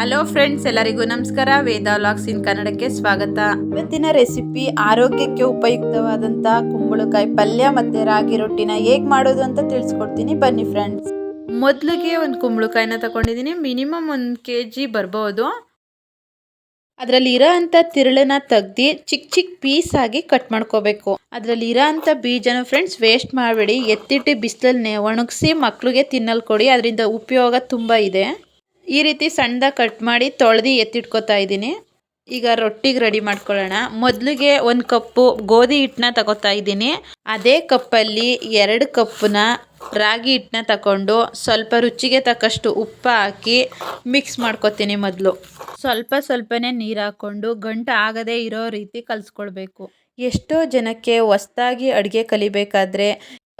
Hello friends ಎಲ್ಲರಿಗೂ ನಮಸ್ಕಾರ. ವೇದಾ logs ಇನ್ ಕನ್ನಡಕ್ಕೆ ಸ್ವಾಗತ. ಇವತ್ತಿನ ರೆಸಿಪಿ ಆರೋಗ್ಯಕ್ಕೆ ಉಪಯುಕ್ತವಾದಂತ ಕುಂಬಳಕಾಯಿ ಪಲ್ಯ ಮತ್ತೆ ರಾಗಿ ರೊಟ್ಟಿನ ಹೇಗೆ ಮಾಡೋದು ಅಂತ ತಿಳಿಸ್ಕೊಡ್ತೀನಿ. ಬನ್ನಿ ಫ್ರೆಂಡ್ಸ್ ಮೊದಲಿಗೆ ಒಂದು ಕುಂಬಳಕಾಯಿನ ತಗೊಂಡಿದ್ದೀನಿ. ಮಿನಿಮಮ್ ಒಂದು ಕೆ ಜಿ ಬರ್ಬೋದು. ಅದರಲ್ಲಿ ಇರೋ ಅಂಥ ತಿರುಳನ್ನ ತೆಗ್ದು ಚಿಕ್ಕ ಚಿಕ್ಕ ಪೀಸ್ ಆಗಿ ಕಟ್ ಮಾಡ್ಕೋಬೇಕು. ಅದರಲ್ಲಿ ಇರೋ ಅಂಥ ಬೀಜನ ಫ್ರೆಂಡ್ಸ್ ವೇಸ್ಟ್ ಮಾಡಬೇಡಿ. ಎತ್ತಿಟ್ಟು ಬಿಸಿಲಲ್ಲಿ ಒಣಗಿಸಿ ಮಕ್ಳಿಗೆ ತಿನ್ನಲ್ ಕೊಡಿ ಅದರಿಂದ ಉಪಯೋಗ ತುಂಬ ಇದೆ. ಈ ರೀತಿ ಸಣ್ಣದಾಗಿ ಕಟ್ ಮಾಡಿ ತೊಳೆದು ಎತ್ತಿಟ್ಕೊತಾ ಇದ್ದೀನಿ. ಈಗ ರೊಟ್ಟಿಗೆ ರೆಡಿ ಮಾಡ್ಕೊಳ್ಳೋಣ. ಮೊದಲಿಗೆ ಒಂದು ಕಪ್ಪು ಗೋಧಿ ಹಿಟ್ಟನ್ನ ತಗೋತಾ ಇದ್ದೀನಿ. ಅದೇ ಕಪ್ಪಲ್ಲಿ ಎರಡು ಕಪ್ಪನ್ನ ರಾಗಿ ಹಿಟ್ಟನ್ನ ತಗೊಂಡು ಸ್ವಲ್ಪ ರುಚಿಗೆ ತಕ್ಕಷ್ಟು ಉಪ್ಪು ಹಾಕಿ ಮಿಕ್ಸ್ ಮಾಡ್ಕೊತೀನಿ ಮೊದಲು. ಸ್ವಲ್ಪ ಸ್ವಲ್ಪನೇ ನೀರು ಹಾಕ್ಕೊಂಡು ಗಂಟು ಆಗದೇ ಇರೋ ರೀತಿ ಕಲಿಸ್ಕೊಳ್ಬೇಕು. ಎಷ್ಟೋ ಜನಕ್ಕೆ ಹೊಸ್ದಾಗಿ ಅಡುಗೆ ಕಲಿಬೇಕಾದ್ರೆ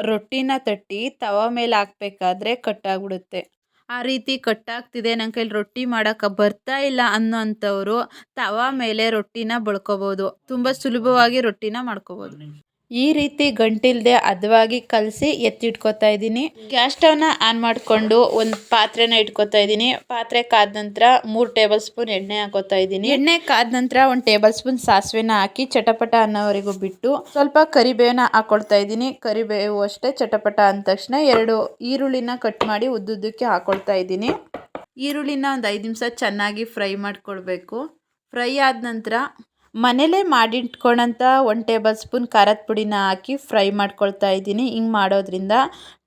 ರೊಟ್ಟಿನ ತಟ್ಟಿ ತವ ಮೇಲೆ ಹಾಕ್ಬೇಕಾದ್ರೆ ಕಟ್ಟಾಗ್ಬಿಡುತ್ತೆ ಆ ರೀತಿ ಕಟ್ಟಾಗ್ತಿದೆ. ನನ್ನ ಕೈಲಿ ರೊಟ್ಟಿ ಮಾಡೋಕ್ಕೆ ಬರ್ತಾ ಇಲ್ಲ ಅನ್ನೋ ತವ ಮೇಲೆ ರೊಟ್ಟಿನ ಬಳ್ಕೊಬೋದು. ತುಂಬ ಸುಲಭವಾಗಿ ರೊಟ್ಟಿನ ಮಾಡ್ಕೋಬೋದು. ಈ ರೀತಿ ಗಂಟಿಲ್ಲದೆ ಹದವಾಗಿ ಕಲಸಿ ಎತ್ತಿಟ್ಕೊತಾ ಇದ್ದೀನಿ. ಗ್ಯಾಸ್ ಸ್ಟವ್ನ ಆನ್ ಮಾಡಿಕೊಂಡು ಒಂದು ಪಾತ್ರೆನ ಇಟ್ಕೊತಾ ಇದ್ದೀನಿ. ಪಾತ್ರೆ ಕಾದ ನಂತರ ಮೂರು ಟೇಬಲ್ ಸ್ಪೂನ್ ಎಣ್ಣೆ ಹಾಕೋತಾ ಇದ್ದೀನಿ. ಎಣ್ಣೆ ಕಾದ ನಂತರ ಒಂದು ಟೇಬಲ್ ಸ್ಪೂನ್ ಸಾಸಿವೆನ ಹಾಕಿ ಚಟಪಟ ಅನ್ನೋವರೆಗೂ ಬಿಟ್ಟು ಸ್ವಲ್ಪ ಕರಿಬೇವನ್ನ ಹಾಕೊಳ್ತಾ ಇದ್ದೀನಿ. ಕರಿಬೇವು ಅಷ್ಟೇ, ಚಟಪಟ ಅಂದ ತಕ್ಷಣ ಎರಡು ಈರುಳ್ಳಿನ ಕಟ್ ಮಾಡಿ ಉದ್ದುದ್ದಕ್ಕೆ ಹಾಕೊಳ್ತಾ ಇದ್ದೀನಿ. ಈರುಳ್ಳಿನ ಒಂದು ಐದು ನಿಮಿಷ ಚೆನ್ನಾಗಿ ಫ್ರೈ ಮಾಡ್ಕೊಳ್ಬೇಕು. ಫ್ರೈ ಆದ ನಂತರ ಮನೇಲೇ ಮಾಡಿಟ್ಕೊಂಡಂಥ ಒನ್ ಟೇಬಲ್ ಸ್ಪೂನ್ ಖಾರದ ಪುಡಿನ ಹಾಕಿ ಫ್ರೈ ಮಾಡ್ಕೊಳ್ತಾ ಇದ್ದೀನಿ. ಹಿಂಗೆ ಮಾಡೋದ್ರಿಂದ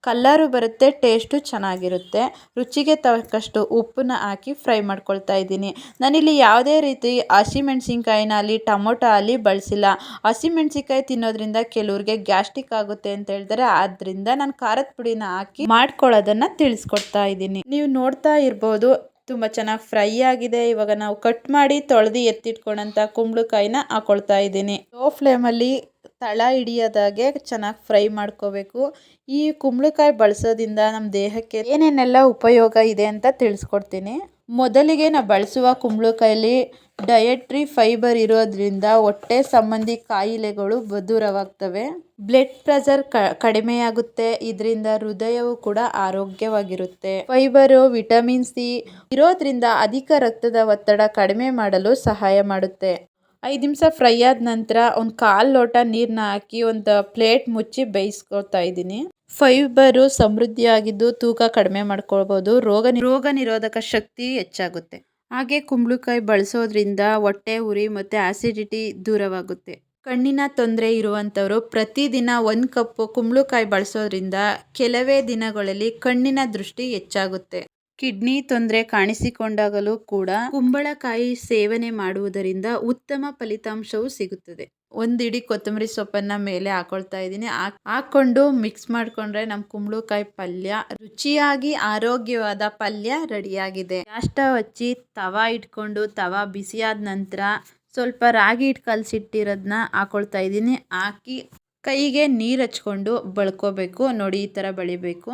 ಕಲ್ಲರು ಬರುತ್ತೆ, ಟೇಸ್ಟು ಚೆನ್ನಾಗಿರುತ್ತೆ. ರುಚಿಗೆ ತಕ್ಕಷ್ಟು ಉಪ್ಪನ್ನ ಹಾಕಿ ಫ್ರೈ ಮಾಡ್ಕೊಳ್ತಾ ಇದ್ದೀನಿ. ನಾನಿಲ್ಲಿ ಯಾವುದೇ ರೀತಿ ಹಸಿಮೆಣ್ಸಿನ್ಕಾಯಿನ ಆಗಲಿ ಟೊಮೊಟೊ ಆಗಲಿ ಬಳಸಿಲ್ಲ. ಹಸಿಮೆಣ್ಸಿನ್ಕಾಯಿ ತಿನ್ನೋದ್ರಿಂದ ಕೆಲವ್ರಿಗೆ ಗ್ಯಾಸ್ಟ್ರಿಕ್ ಆಗುತ್ತೆ ಅಂತ ಹೇಳಿದರೆ ಆದ್ದರಿಂದ ನಾನು ಖಾರದ ಪುಡಿನ ಹಾಕಿ ಮಾಡ್ಕೊಳ್ಳೋದನ್ನು ತಿಳಿಸ್ಕೊಡ್ತಾ ಇದ್ದೀನಿ. ನೀವು ನೋಡ್ತಾ ಇರ್ಬೋದು ತುಂಬ ಚೆನ್ನಾಗಿ ಫ್ರೈ ಆಗಿದೆ. ಇವಾಗ ನಾವು ಕಟ್ ಮಾಡಿ ತೊಳೆದು ಎತ್ತಿಟ್ಕೊಂಡಂಥ ಕುಂಬಳಕಾಯಿನ ಹಾಕೊಳ್ತಾ ಇದ್ದೀನಿ. ಲೋ ಫ್ಲೇಮಲ್ಲಿ ತಳ ಹಿಡಿಯದಾಗೆ ಚೆನ್ನಾಗಿ ಫ್ರೈ ಮಾಡ್ಕೋಬೇಕು. ಈ ಕುಂಬಳಕಾಯಿ ಬಳಸೋದ್ರಿಂದ ನಮ್ಮ ದೇಹಕ್ಕೆ ಏನೇನೆಲ್ಲ ಉಪಯೋಗ ಇದೆ ಅಂತ ತಿಳಿಸ್ಕೊಡ್ತೀನಿ. ಮೊದಲಿಗೆ ನಾವು ಬಳಸುವ ಕುಂಬಳಕಾಯಲ್ಲಿ ಡಯಟ್ರಿ ಫೈಬರ್ ಇರೋದ್ರಿಂದ ಹೊಟ್ಟೆ ಸಂಬಂಧಿ ಕಾಯಿಲೆಗಳು ದೂರವಾಗ್ತವೆ. ಬ್ಲಡ್ ಪ್ರೆಷರ್ ಕಡಿಮೆಯಾಗುತ್ತೆ. ಇದರಿಂದ ಹೃದಯವು ಕೂಡ ಆರೋಗ್ಯವಾಗಿರುತ್ತೆ. ಫೈಬರು, ವಿಟಮಿನ್ ಸಿ ಇರೋದ್ರಿಂದ ಅಧಿಕ ರಕ್ತದ ಒತ್ತಡ ಕಡಿಮೆ ಮಾಡಲು ಸಹಾಯ ಮಾಡುತ್ತೆ. ಐದು ನಿಮಿಷ ಫ್ರೈ ಆದ ನಂತರ ಒಂದು ಕಾಲು ಲೋಟ ನೀರನ್ನ ಹಾಕಿ ಒಂದು ಪ್ಲೇಟ್ ಮುಚ್ಚಿ ಬೇಯಿಸ್ಕೊಳ್ತಾ ಇದ್ದೀನಿ. ಫೈಬರು ಸಮೃದ್ಧಿಯಾಗಿದ್ದು ತೂಕ ಕಡಿಮೆ ಮಾಡ್ಕೊಳ್ಬೋದು. ರೋಗ ರೋಗ ನಿರೋಧಕ ಶಕ್ತಿ ಹೆಚ್ಚಾಗುತ್ತೆ. ಹಾಗೆ ಕುಂಬಳಕಾಯಿ ಬಳಸೋದ್ರಿಂದ ಹೊಟ್ಟೆ ಉರಿ ಮತ್ತು ಆಸಿಡಿಟಿ ದೂರವಾಗುತ್ತೆ. ಕಣ್ಣಿನ ತೊಂದರೆ ಇರುವಂಥವರು ಪ್ರತಿದಿನ ಒಂದು ಕಪ್ಪು ಕುಂಬಳಕಾಯಿ ಬಳಸೋದ್ರಿಂದ ಕೆಲವೇ ದಿನಗಳಲ್ಲಿ ಕಣ್ಣಿನ ದೃಷ್ಟಿ ಹೆಚ್ಚಾಗುತ್ತೆ. ಕಿಡ್ನಿ ತೊಂದರೆ ಕಾಣಿಸಿಕೊಂಡಾಗಲೂ ಕೂಡ ಕುಂಬಳಕಾಯಿ ಸೇವನೆ ಮಾಡುವುದರಿಂದ ಉತ್ತಮ ಫಲಿತಾಂಶವು ಸಿಗುತ್ತದೆ. ಒಂದಿಡಿ ಕೊತ್ತಂಬರಿ ಸೊಪ್ಪನ್ನ ಮೇಲೆ ಹಾಕೊಳ್ತಾ ಇದ್ದೀನಿ. ಹಾಕೊಂಡು ಮಿಕ್ಸ್ ಮಾಡಿಕೊಂಡ್ರೆ ನಮ್ಮ ಕುಂಬಳಕಾಯಿ ಪಲ್ಯ ರುಚಿಯಾಗಿ ಆರೋಗ್ಯವಾದ ಪಲ್ಯ ರೆಡಿಯಾಗಿದೆ. ಅಷ್ಟ ಹಚ್ಚಿ ತವಾ ಇಟ್ಕೊಂಡು, ತವಾ ಬಿಸಿಯಾದ ನಂತರ ಸ್ವಲ್ಪ ರಾಗಿ ಹಿಟ್ಟು ಕಲಸಿಟ್ಟಿರೋದನ್ನ ಹಾಕೊಳ್ತಾ ಇದ್ದೀನಿ. ಹಾಕಿ ಕೈಗೆ ನೀರು ಹಚ್ಕೊಂಡು ಬಳ್ಕೋಬೇಕು. ನೋಡಿ ಈ ಥರ ಬಳಿಬೇಕು.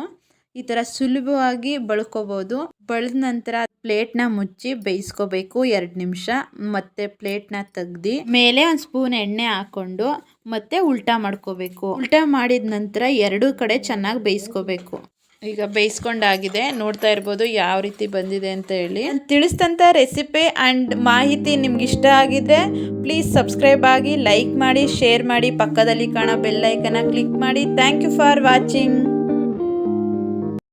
ಈ ತರ ಸುಲಭವಾಗಿ ಬಳ್ಕೋಬಹುದು ಬಳ್ದ ನಂತರ ಪ್ಲೇಟ್ನ ಮುಚ್ಚಿ ಬೇಯಿಸ್ಕೋಬೇಕು ಎರಡ್ ನಿಮಿಷ. ಮತ್ತೆ ಪ್ಲೇಟ್ನ ತೆಗ್ದು ಮೇಲೆ ಒಂದ್ ಸ್ಪೂನ್ ಎಣ್ಣೆ ಹಾಕೊಂಡು ಮತ್ತೆ ಉಲ್ಟಾ ಮಾಡ್ಕೋಬೇಕು. ಉಲ್ಟಾ ಮಾಡಿದ ನಂತರ ಎರಡೂ ಕಡೆ ಚೆನ್ನಾಗಿ ಬೇಯಿಸ್ಕೋಬೇಕು. ಈಗ ಬೇಯಿಸ್ಕೊಂಡಾಗಿದೆ. ನೋಡ್ತಾ ಇರ್ಬೋದು ಯಾವ ರೀತಿ ಬಂದಿದೆ ಅಂತ ಹೇಳಿ. ತಿಳಿಸಿದಂಥ ರೆಸಿಪಿ ಅಂಡ್ ಮಾಹಿತಿ ನಿಮ್ಗೆ ಇಷ್ಟ ಆಗಿದ್ರೆ ಪ್ಲೀಸ್ ಸಬ್ಸ್ಕ್ರೈಬ್ ಆಗಿ ಲೈಕ್ ಮಾಡಿ, ಶೇರ್ ಮಾಡಿ. ಪಕ್ಕದಲ್ಲಿ ಕಾಣೋ ಬೆಲ್ಲೈಕನ್ನ ಕ್ಲಿಕ್ ಮಾಡಿ. Thank you for watching.